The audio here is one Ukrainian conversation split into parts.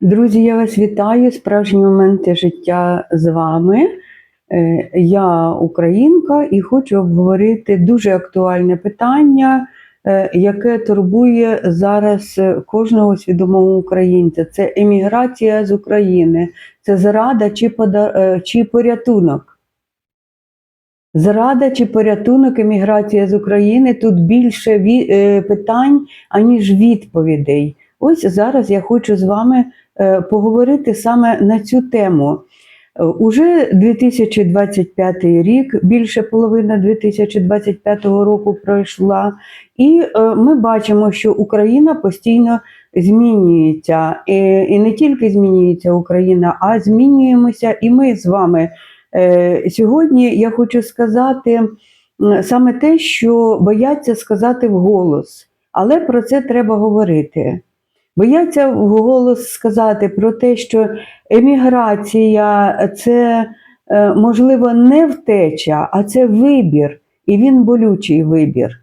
Друзі, я вас вітаю. Справжні моменти життя з вами. Е, Я українка і хочу обговорити дуже актуальне питання, е, яке турбує зараз е, кожного свідомого українця. Це еміграція з України, це зрада чи, пода- чи порятунок. Зрада чи порятунок еміграція з України тут більше ві- питань, аніж відповідей. Ось зараз я хочу з вами е, поговорити саме на цю тему. Е, Уже 2025 рік, більше половина 2025 року пройшла, і е, ми бачимо, що Україна постійно змінюється. І, не тільки змінюється Україна, а змінюємося і ми з вами. Сьогодні я хочу сказати саме те, що бояться сказати вголос, але про це треба говорити. Бояться вголос сказати про те, що еміграція це е, можливо не втеча, а це вибір, і він болючий вибір.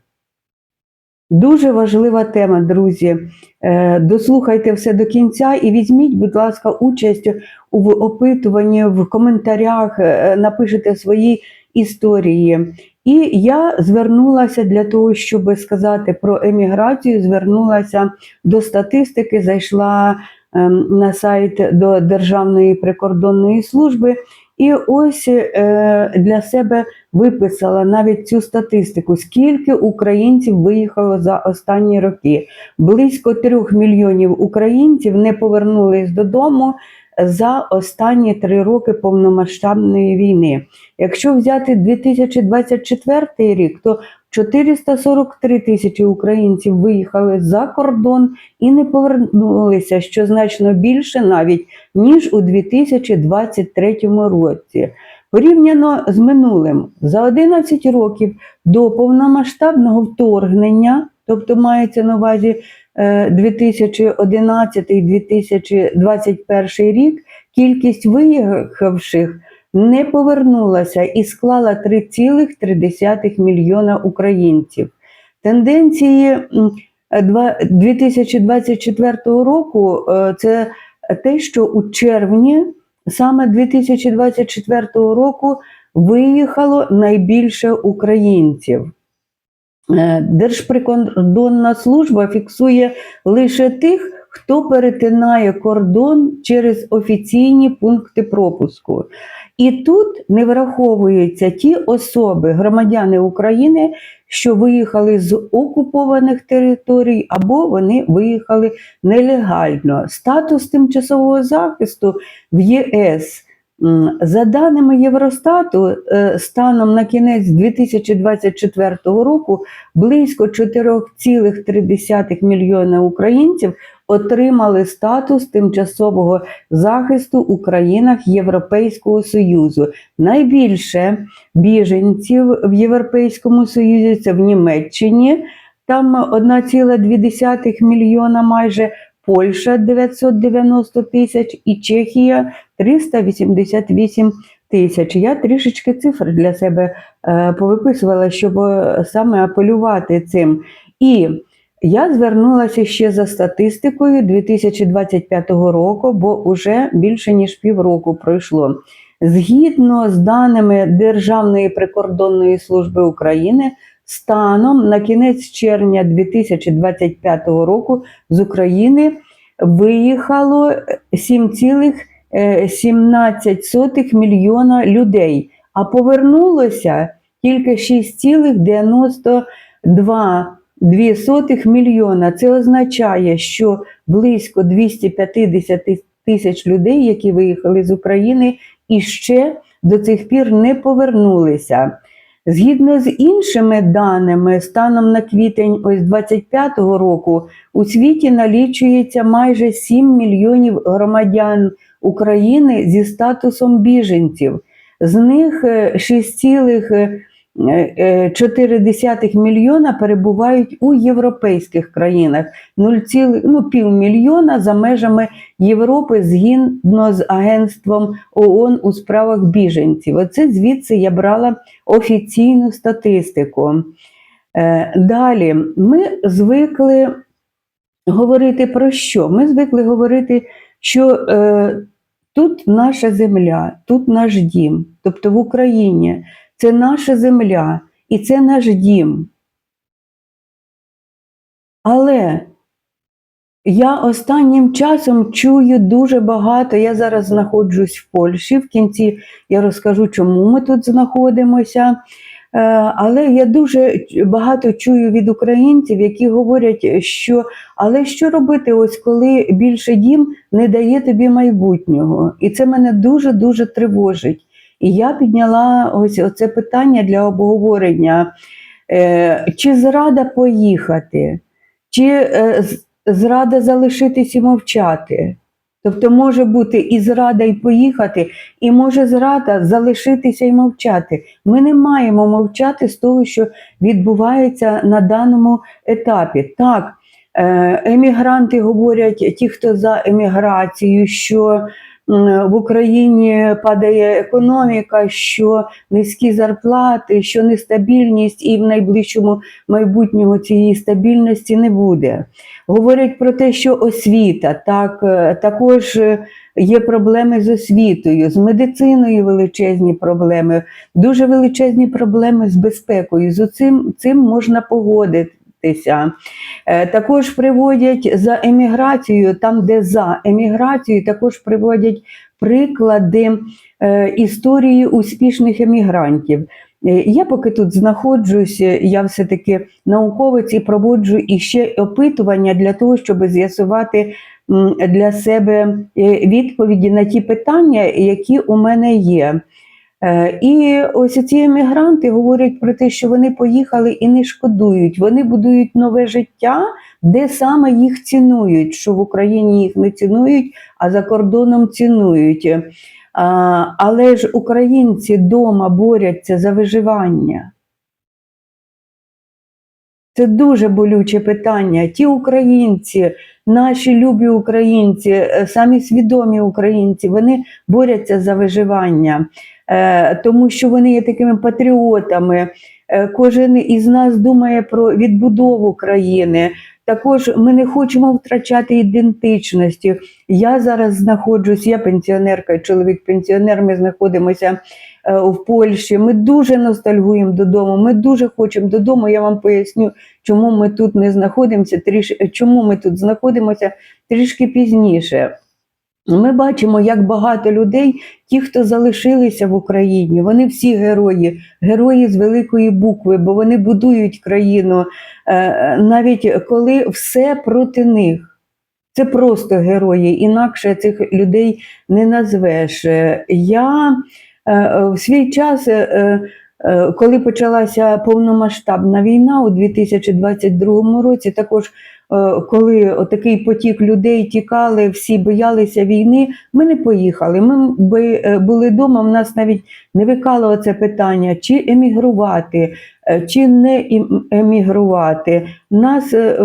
Дуже важлива тема, друзі. Е, Дослухайте все до кінця і візьміть, будь ласка, участь у опитуванні в коментарях, е, напишете свої історії. І я звернулася для того, щоб сказати про еміграцію, звернулася до статистики, зайшла ем, на сайт до Державної прикордонної служби. І ось е, для себе виписала навіть цю статистику, скільки українців виїхало за останні роки. Близько трьох мільйонів українців не повернулись додому за останні три роки повномасштабної війни. Якщо взяти 2024 рік, то 443 тисячі українців виїхали за кордон і не повернулися, що значно більше навіть ніж у 2023 році. Порівняно з минулим, за 11 років до повномасштабного вторгнення, тобто мається на увазі 2011-2021 рік, кількість виїхавших не повернулася і склала 3,3 мільйона українців. Тенденції 2024 року е, це те, що у червні саме 2024 року виїхало найбільше українців. Е, Держприкордонна служба фіксує лише тих, хто перетинає кордон через офіційні пункти пропуску. І тут не враховуються ті особи, громадяни України, що виїхали з окупованих територій, або вони виїхали нелегально. Статус тимчасового захисту в ЄС. За даними Євростату, е, станом на кінець 2024 року близько 4,3 мільйона українців отримали статус тимчасового захисту у країнах Європейського Союзу. Найбільше біженців в Європейському Союзі це в Німеччині, там 1,2 мільйона майже. Польща 990 тисяч і Чехія 388 тисяч. Я трішечки цифр для себе е, повиписувала, щоб е, саме апелювати цим. І я звернулася ще за статистикою 2025 року, бо вже більше ніж півроку пройшло. Згідно з даними Державної прикордонної служби України, станом на кінець червня 2025 року з України виїхало 7,17 мільйона людей, а повернулося тільки 6,92 мільйона. Це означає, що близько 250 тисяч людей, які виїхали з України, і ще до цих пір не повернулися. Згідно з іншими даними, станом на квітень ось 25-го року у світі налічується майже 7 мільйонів громадян України зі статусом біженців. З них е, 6,5 Е, е, 0,4 мільйона перебувають у європейських країнах, 0, ну, півмільйона за межами Європи згідно з Агентством ООН у справах біженців. Оце звідси я брала офіційну статистику. Е, далі ми звикли говорити про що? Ми звикли говорити, що тут наша земля, тут наш дім, тобто в Україні це наша земля і це наш дім. Але я останнім часом чую дуже багато. Я зараз знаходжусь в Польщі. В кінці я розкажу, чому ми тут знаходимося. Е, Але я дуже багато чую від українців, які говорять, що але що робити, ось коли більше дім не дає тобі майбутнього. І це мене дуже дуже тривожить. І я підняла ось оце питання для обговорення: Е, чи зрада поїхати, чи е, зрада залишитись і мовчати. Тобто може бути і зрада, і поїхати, і може зрада залишитися і мовчати. Ми не маємо мовчати з того, що відбувається на даному етапі. Так, е, емігранти говорять, ті, хто за еміграцію, що в Україні падає економіка, що низькі зарплати, що нестабільність, і в найближчому майбутнього цієї стабільності не буде. Говорять про те, що освіта, так, е, також е, є проблеми з освітою, з медициною величезні проблеми, дуже величезні проблеми з безпекою. З цим, цим можна погодитися. Е, Також приводять за еміграцією, там, де за еміграцією, також приводять приклади е, історії успішних емігрантів. Е, Я поки тут знаходжусь, я все-таки науковець і проводжу іще опитування для того, щоб з'ясувати для себе відповіді на ті питання, які у мене є. Е, І ось ці емігранти говорять про те, що вони поїхали і не шкодують. Вони будують нове життя, де саме їх цінують, що в Україні їх не цінують, а за кордоном цінують. Але ж українці вдома борються за виживання. Це дуже болюче питання. Ті українці, наші любі українці, е, самі свідомі українці, вони борються за виживання, е, тому що вони є такими патріотами. Е, Кожен із нас думає про відбудову країни. Також ми не хочемо втрачати ідентичності. Я зараз знаходжусь, я пенсіонерка, чоловік пенсіонер. Ми знаходимося е, в Польщі. Ми дуже ностальгуємо додому. Ми дуже хочемо додому. Я вам поясню, чому ми тут не знаходимося, тріш... чому ми тут знаходимося трішки пізніше. Ми бачимо, як багато людей, ті, хто залишилися в Україні, вони всі герої, герої з великої букви, бо вони будують країну, е, навіть коли все проти них. Це просто герої, інакше цих людей не назвеш. Я е, в свій час, е, коли почалася повномасштабна війна у 2022 році, також коли отакий потік людей тікали, всі боялися війни, ми не поїхали. Ми е, були вдома, в нас навіть не викало це питання, чи емігрувати, е, чи не емігрувати. У нас е, е,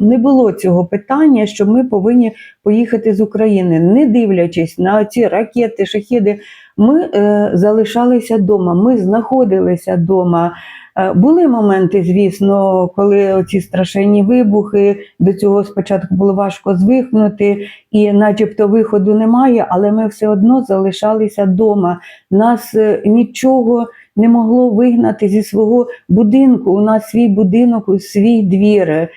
не було цього питання, що ми повинні поїхати з України, не дивлячись на ці ракети, шахіди. Ми е, залишалися вдома, ми знаходилися вдома. Е, Були моменти, звісно, коли ці страшенні вибухи, до цього спочатку було важко звикнути, і начебто виходу немає, але ми все одно залишалися вдома. Нас е, нічого не могло вигнати зі свого будинку. У нас свій будинок, свій двір.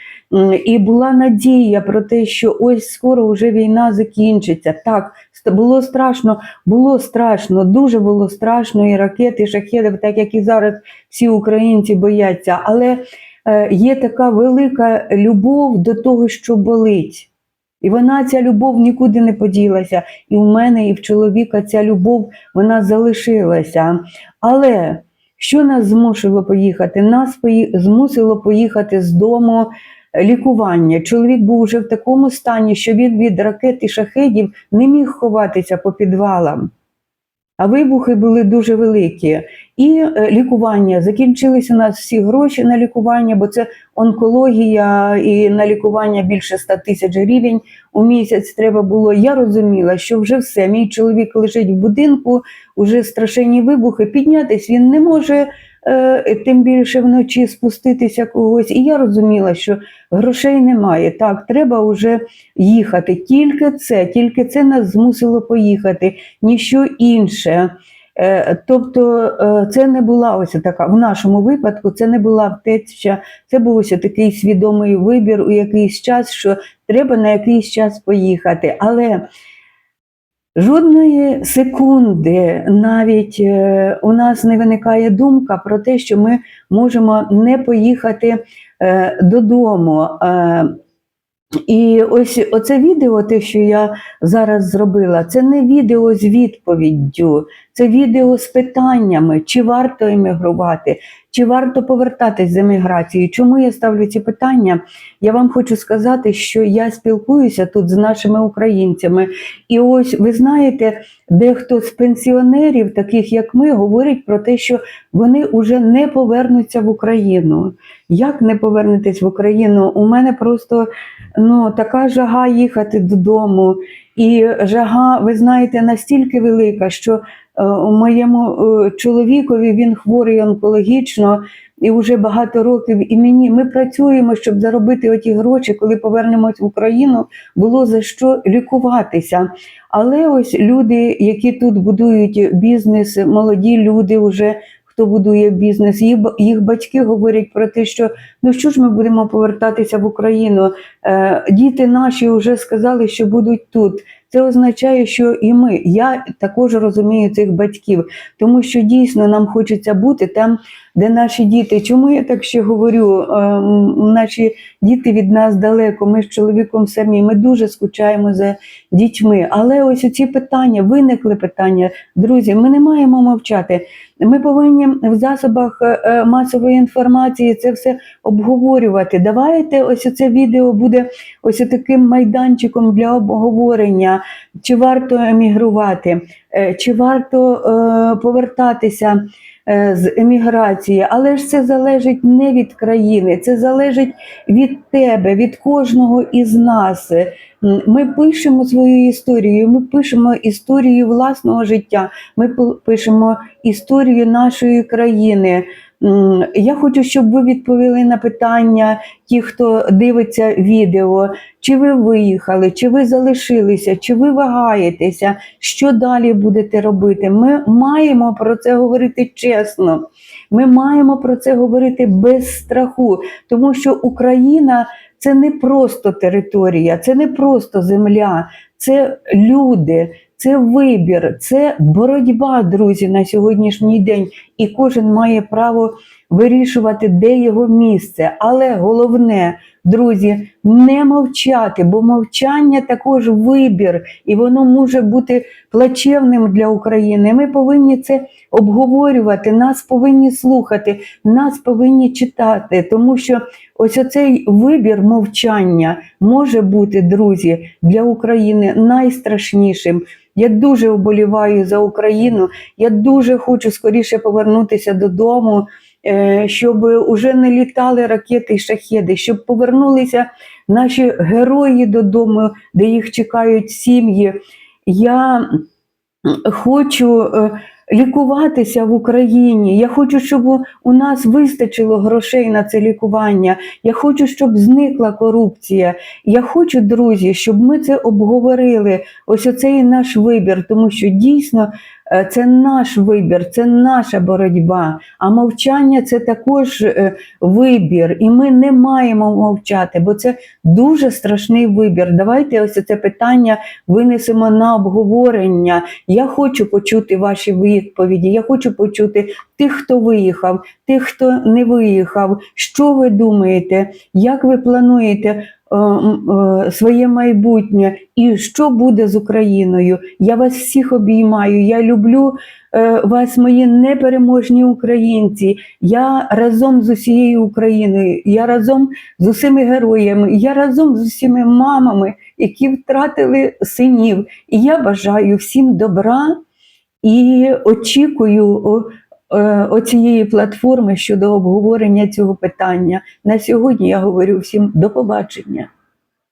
І була надія про те, що ось скоро вже війна закінчиться. Так, було страшно, було страшно, дуже було страшно, і ракети, і шахеди, так як і зараз всі українці бояться. Але е, є така велика любов до того, що болить. І вона, ця любов нікуди не поділася. І в мене, і в чоловіка ця любов вона залишилася. Але що нас змусило поїхати? Нас змусило поїхати з дому лікування. Чоловік був вже в такому стані, що він від ракет і шахедів не міг ховатися по підвалам. А вибухи були дуже великі. І е, лікування. Закінчились у нас всі гроші на лікування, бо це онкологія і на лікування більше 100 тисяч гривень у місяць треба було. Я розуміла, що вже все. Мій чоловік лежить в будинку, вже страшенні вибухи. Піднятись він не може тим більше вночі спуститися когось. І я розуміла, що грошей немає. Так, треба вже їхати. Тільки це, тільки це нас змусило поїхати, ніщо інше. Е, Тобто е, це не була ось така, в нашому випадку це не була втеча, це був ось такий свідомий вибір у якийсь час, що треба на якийсь час поїхати. Але жодної секунди навіть е, у нас не виникає думка про те, що ми можемо не поїхати е, додому. Е, і ось оце відео, те, що я зараз зробила, це не відео з відповіддю, це відео з питаннями, чи варто емігрувати, чи варто повертатись з еміграції. Чому я ставлю ці питання? Я вам хочу сказати, що я спілкуюся тут з нашими українцями. І ось ви знаєте, дехто з пенсіонерів, таких як ми, говорить про те, що вони вже не повернуться в Україну. Як не повернетесь в Україну? У мене просто ну, така жага їхати додому. І жага, ви знаєте, настільки велика, що е, моєму е, чоловікові він хворий онкологічно і вже багато років. І мені ми працюємо, щоб заробити оті гроші, коли повернемось в Україну, було за що лікуватися. Але ось люди, які тут будують бізнес, молоді люди вже. Хто будує бізнес, їх, їх батьки говорять про те, що ну що ж ми будемо повертатися в Україну. Е, діти наші вже сказали, що будуть тут. Це означає, що і ми. Я також розумію цих батьків, тому що дійсно нам хочеться бути там, де наші діти. Чому я так ще говорю? Е, наші діти від нас далеко. Ми з чоловіком самі. Ми дуже скучаємо за дітьми. Але ось ці питання виникли питання. Друзі, ми не маємо мовчати. Ми повинні в засобах е, е, масової інформації це все обговорювати. Давайте ось це відео буде ось таким майданчиком для обговорення, чи варто емігрувати, е, чи варто е, повертатися е, з еміграції. Але ж це залежить не від країни, це залежить від тебе, від кожного із нас. Ми пишемо свою історію, ми пишемо історію власного життя, ми пи- пишемо історію нашої країни. Я хочу, щоб ви відповіли на питання, ті, хто дивиться відео, чи ви виїхали, чи ви залишилися, чи ви вагаєтеся, що далі будете робити. Ми маємо про це говорити чесно. Ми маємо про це говорити без страху, тому що Україна це не просто територія, це не просто земля, це люди, це вибір, це боротьба, друзі, на сьогоднішній день. І кожен має право вирішувати, де його місце. Але головне, друзі, не мовчати, бо мовчання також вибір, і воно може бути плачевним для України. Ми повинні це обговорювати, нас повинні слухати, нас повинні читати, тому що ось оцей вибір мовчання може бути, друзі, для України найстрашнішим. Я дуже вболіваю за Україну. Я дуже хочу скоріше повернутися додому, е, щоб уже не літали ракети і шахеди, щоб повернулися наші герої додому, де їх чекають сім'ї. Я хочу е, лікуватися в Україні. Я хочу, щоб у- нас вистачило грошей на це лікування. Я хочу, щоб зникла корупція. Я хочу, друзі, щоб ми це обговорили. Ось оцей наш вибір, тому що дійсно це наш вибір, це наша боротьба. А мовчання це також е, вибір, і ми не маємо мовчати, бо це дуже страшний вибір. Давайте ось це питання винесемо на обговорення. Я хочу почути ваші відповіді. Я хочу почути тих, хто виїхав, тих, хто не виїхав. Що ви думаєте? Як ви плануєте? Е, е, Своє майбутнє і що буде з Україною? Я вас всіх обіймаю. Я люблю е, вас, мої непереможні українці. Я разом з усією Україною. Я разом з усіми героями. Я разом з усіма мамами, які втратили синів. І я бажаю всім добра і очікую оцієї платформи щодо обговорення цього питання. На сьогодні я говорю всім до побачення.